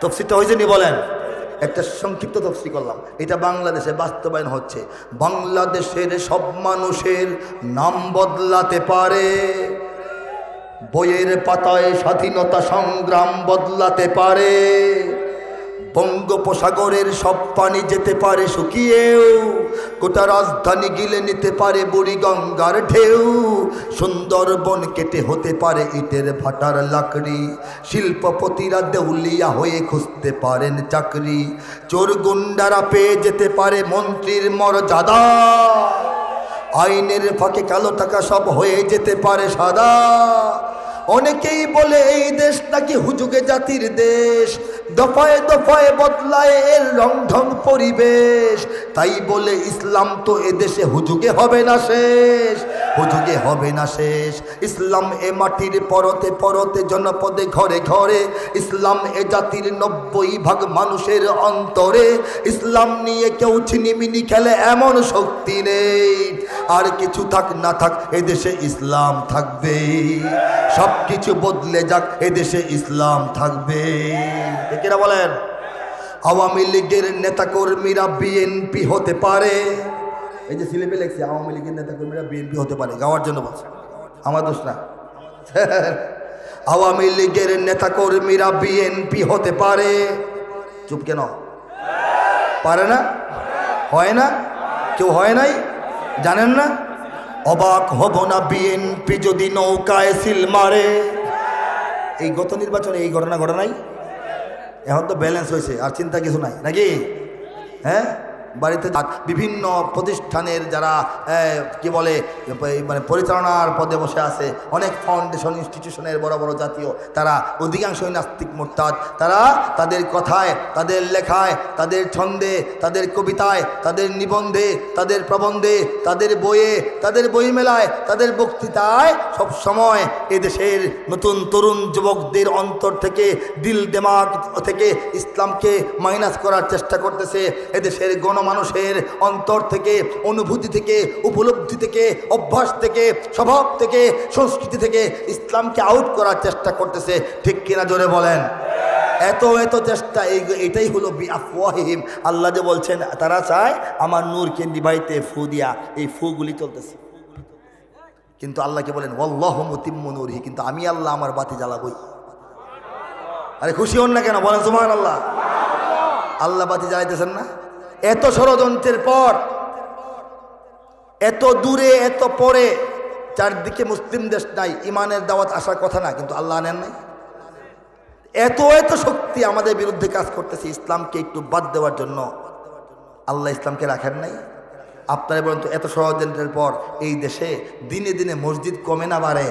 তফসিরটা হয়েছে নি বলেন, একটা সংক্ষিপ্ত তফসি করলাম। এটা বাংলাদেশে বাস্তবায়ন হচ্ছে। বাংলাদেশের সব মানুষের নাম বদলাতে পারে, বইয়ের পাতায় স্বাধীনতা সংগ্রাম বদলাতে পারে। বঙ্গোপসাগরের সব পানি যেতে পারে শুকিয়েও, গোটা রাজধানী গিলে নিতে পারে বুড়ি গঙ্গার ঢেউ। সুন্দরবন কেটে হতে পারে ইটের ভাটার লাকড়ি, শিল্পপতিরা দেউলিয়া হয়ে খুঁজতে পারেন চাকরি। চোর গুন্ডারা পেয়ে যেতে পারে মন্ত্রীর মর্যাদা। আইনের ফাঁকে কালো টাকা সব হয়ে যেতে পারে সাদা। অনেকেই বলে এই নাকি হুজুগে জাতির দেশ? দফায় দফায় বদলায় এর লঙ্ঘন পরিবেশ। তাই বলে ইসলাম তো এদেশে হুজুগে হবে না শেষ। হুজুগে হবে না শেষ। ইসলাম এ মাটির পরতে পরতে জনপদে ঘরে ঘরে, ইসলাম এ জাতির নব্বই ভাগ মানুষের অন্তরে। ইসলাম নিয়ে কেউ ছিনিমিনি খেলে এমন শক্তি নেই। আর কিছু থাক না থাক, এদেশে ইসলাম থাকবে। সব কিছু বদলে যাক, এদেশে ইসলাম থাকবে। বলেন? আওয়ামী লীগের নেতাকর্মীরা বিএনপি হতে পারে। এই যে সিলেবে লেখছে, আওয়ামী লীগের নেতাকর্মীরা বিএনপি হতে পারে, গাওয়ার জন্য বলছে। আমার দোষ না। আওয়ামী লীগের নেতাকর্মীরা বিএনপি হতে পারে। চুপ কেন? পারে না? হয় না? কেউ হয় নাই? জানেন না? অবাক হব না বিএনপি যদি নৌকায় সিল মারে। এই গত নির্বাচনে এই ঘটনা ঘটে নাই? এখন তো ব্যালেন্স হয়েছে, আর চিন্তা কিছু নাই, নাকি? হ্যাঁ? বাড়িতে বিভিন্ন প্রতিষ্ঠানের যারা কি বলে মানে পরিচালনার পদে বসে আছে, অনেক ফাউন্ডেশন ইনস্টিটিউশনের বড় বড় জাতীয়, তারা অধিকাংশই নাস্তিক মোরতাদ। তারা তাদের কথায়, তাদের লেখায়, তাদের ছন্দে, তাদের কবিতায়, তাদের নিবন্ধে, তাদের প্রবন্ধে, তাদের বইয়ে, তাদের বই মেলায় তাদের বক্তৃতায় সব সময় এদেশের নতুন তরুণ যুবকদের অন্তর থেকে দিল দেমাগ থেকে ইসলামকে মাইনাস করার চেষ্টা করতেছে। এদেশের গণমানুষের অন্তর থেকে, অনুভূতি থেকে, উপলব্ধি থেকে, অভ্যাস থেকে, স্বভাব থেকে, সংস্কৃতি থেকে ইসলামকে আউট করার চেষ্টা করতেছে। ঠিক কিনা জোরে বলেন? এত এত চেষ্টা, এই, এটাই হলো বিআফওয়াহিম আল্লাহ যে বলছেন, তারা চায় আমার নূরকে নিবাইতে ফু দিয়া। এই ফুগুলি চলতেছে। কিন্তু আল্লাহকে বলেন ওল্লাহ মুতিম্মু নূরহি কিন্তু আমি আল্লাহ আমার বাতি জ্বালাবই। আরে খুশি হন না কেন? বলেন সুমান আল্লাহ আল্লাহ বাতি জ্বালাইতেছেন না? এত ষড়যন্ত্রের পর, এত দূরে, এত পরে, চারদিকে মুসলিম দেশ নাই, ইমানের দাওয়াত আসার কথা না, কিন্তু আল্লাহ নেন নাই। এত এত শক্তি আমাদের বিরুদ্ধে কাজ করতেছে, ইসলামকে একটু বাদ দেওয়ার জন্য। আল্লাহ ইসলামকে রাখেন নাই। আপনারা বলেন তো, এত ষড়যন্ত্রের পর এই দেশে দিনে দিনে মসজিদ কমে না বাড়ে,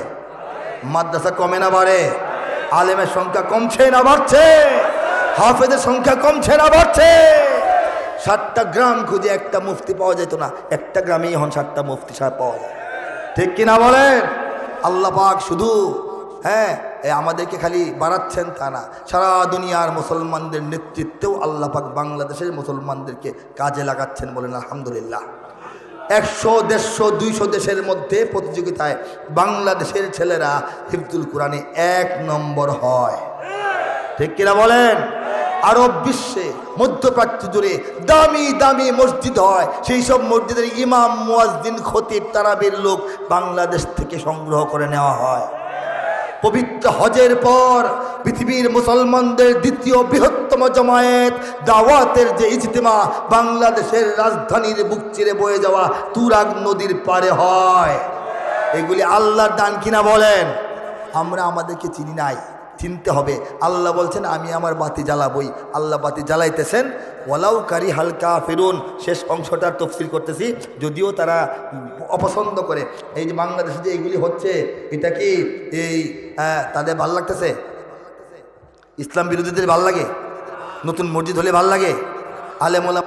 মাদ্রাসা কমে না বাড়ে, আলেমের সংখ্যা কমছে না বাড়ছে, হাফেজের সংখ্যা কমছে না বাড়ছে। সাতটা গ্রাম খুঁজে একটা মুফতি পাওয়া যেত না। একটা গ্রামেই এখন সাতটা মুফতি সাহেব পাওয়া যায়। ঠিক কিনা বলেন? আল্লাহ পাক শুধু হ্যাঁ আমাদেরকে খালি বাড়াচ্ছেন তা না। সারা দুনিয়ার মুসলমানদের নেতৃত্বেও আল্লাহ পাক বাংলাদেশের মুসলমানদেরকে কাজে লাগাচ্ছেন বলেন আলহামদুলিল্লাহ। একশো, দেড়শো, দুইশো দেশের মধ্যে প্রতিযোগিতায় বাংলাদেশের ছেলেরা হিফজুল কোরআনে এক নম্বর হয়। ঠিক কিনা বলেন? আরব বিশ্বে মধ্যপ্রাচ্য জুড়ে দামি দামি মসজিদ হয়। সেই সব মসজিদের ইমাম, মুয়াজ্জিন, খতিব, তারাবির লোক বাংলাদেশ থেকে সংগ্রহ করে নেওয়া হয়। পবিত্র হজের পর পৃথিবীর মুসলমানদের দ্বিতীয় বৃহত্তম জমায়েত দাওয়াতের যে ইজতেমা বাংলাদেশের রাজধানীর বুক চিরে বয়ে যাওয়া তুরাগ নদীর পারে হয়। এগুলি আল্লাহর দান কিনা বলেন? আমরা আমাদেরকে চিনি নাই। চিনতে হবে। আল্লাহ বলছেন, আমি আমার বাতি জ্বালাবই। আল্লাহ বাতি জ্বালাইতেছেন, ওয়ালাউ কারি হালকা ফেরুন শেষ অংশটার তফসিল করতেছি, যদিও তারা অপছন্দ করে। এই যে বাংলাদেশে যে এইগুলি হচ্ছে, এটা কি এই তাদের ভালো লাগতেছে? ইসলাম বিরোধীদের ভালো লাগে? নতুন মসজিদ হলে ভালো লাগে? আলেমোলা